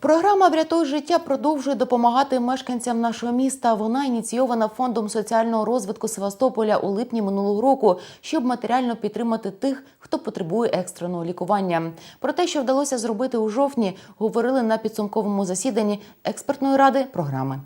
Програма Врятуй життя продовжує допомагати мешканцям нашого міста. Вона ініційована фондом соціального розвитку Севастополя у липні минулого року, щоб матеріально підтримати тих, хто потребує екстреного лікування. Про те, що вдалося зробити у жовтні, говорили на підсумковому засіданні експертної ради програми.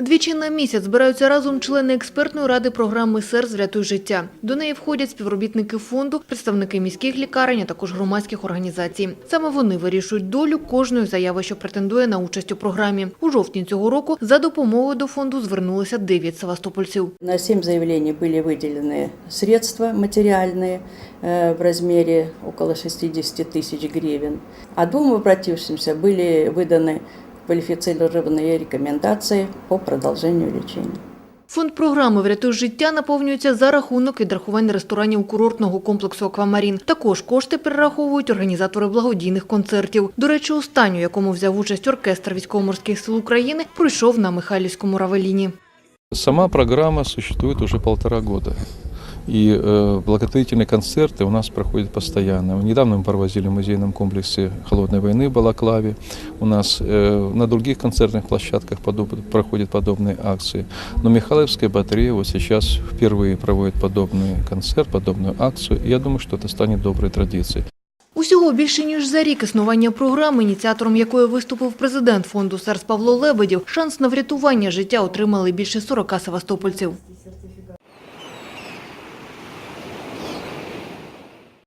Двічі на місяць збираються разом члени експертної ради програми «СЕРС Врятуй життя». До неї входять співробітники фонду, представники міських лікарень, а також громадських організацій. Саме вони вирішують долю кожної заяви, що претендує на участь у програмі. У жовтні цього року за допомогою до фонду звернулися 9 севастопольців. На 7 заявлений были выделены средства материальные э, в размере около 60 тысяч гривен. А двум обратившимся были выданы квалифицированные рекомендации по продолжению лечения. Фонд програми «Врятуй життя» наповнюється за рахунок відрахувань ресторанів курортного комплексу «Аквамарін». Також кошти перераховують організатори благодійних концертів. До речі, останню, якому взяв участь оркестр військово-морських сил України, пройшов на Михайлівському Равеліні. Сама программа существует уже полтора года. И э, благотворительные концерты у нас проходят постоянно. Недавно мы провозили в музейном комплексе холодной войны в Балаклаве. У нас э, на других концертных площадках подоб- проходят подобные акции. Но Михайловская батарея вот сейчас впервые проводит подобный концерт, подобную акцию. И я думаю, что это станет доброй традицией. Усього більше ніж за рік існування програми, ініціатором якої виступив президент фонду «СЕРС» Павло Лебедів, шанс на врятування життя отримали більше 40 севастопольців.